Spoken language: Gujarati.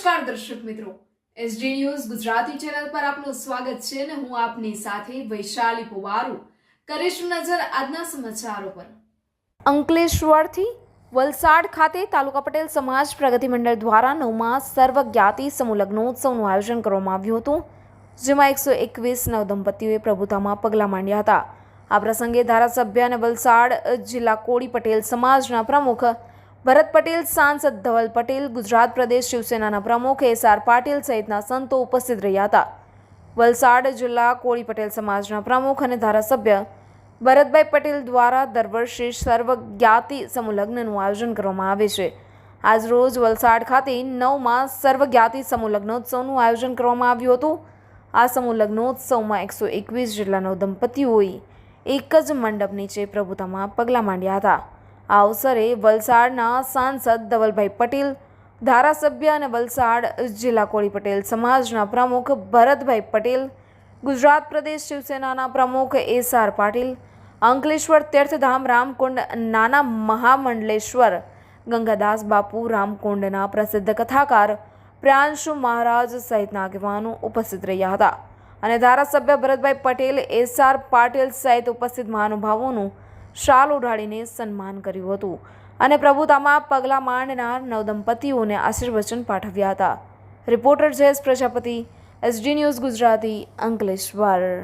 નમસ્કાર દર્શક મિત્રો. એસડી ન્યૂઝ ગુજરાતી ચેનલ પર આપનું સ્વાગત છે અને હું આપની સાથે વૈશાલી પુવારુ. કરીશું નજર આજના સમાચારો પર. અંકલેશ્વરથી વલસાડ ખાતે તાલુકા પટેલ સમાજ પ્રગતિ મંડળ દ્વારા નવમા સર્વ જ્ઞાતિ સમૂહ લગ્નોત્સવનું આયોજન કરવામાં આવ્યું હતું, જેમાં એકસો એકવીસ નવ દંપતીઓએ પ્રભુતામાં પગલાં માંડ્યા હતા. આ પ્રસંગે ધારાસભ્ય અને વલસાડ જિલ્લા કોળી પટેલ સમાજના પ્રમુખ ભરત પટેલ, સાંસદ ધવલ પટેલ, ગુજરાત પ્રદેશ શિવસેનાના પ્રમુખ એસ આર પાટીલ સહિતના સંતો ઉપસ્થિત રહ્યા હતા. વલસાડ જિલ્લા કોળી પટેલ સમાજના પ્રમુખ અને ધારાસભ્ય ભરતભાઈ પટેલ દ્વારા દર વર્ષે સર્વ જ્ઞાતિ સમૂહ આયોજન કરવામાં આવે છે. આજરોજ વલસાડ ખાતે નવમાં સર્વ જ્ઞાતિ સમૂહ આયોજન કરવામાં આવ્યું હતું. આ સમૂહલગ્નોત્સવમાં એકસો એકવીસ જેટલા નવ દંપતીઓએ એક જ મંડપ નીચે પ્રભુતામાં પગલાં માંડ્યા હતા. આ અવસરે વલસાડના સાંસદ ધવલભાઈ પટેલ, ધારાસભ્ય અને વલસાડ જિલ્લા કોળી પટેલ સમાજના પ્રમુખ ભરતભાઈ પટેલ, ગુજરાત પ્રદેશ શિવસેનાના પ્રમુખ એસ આર પાટીલ, અંકલેશ્વર તીર્થધામ રામકુંડ નાના મહામંડલેશ્વર, ગંગાદાસ બાપુ રામકુંડના પ્રસિદ્ધ કથાકાર પ્રાંશુ મહારાજ સહિતના આગેવાનો ઉપસ્થિત રહ્યા હતા. અને ધારાસભ્ય ભરતભાઈ પટેલ, એસ આર પાટીલ સહિત ઉપસ્થિત મહાનુભાવોનું શાલ ઓઢાડીને સન્માન કર્યું હતું. અને પ્રભુતામાં પગલાં માંડનાર નવદંપતીઓને આશીર્વચન પાઠવ્યા હતા. Reporter Jayesh Prajapati, SD news Gujarati, Ankleshwar.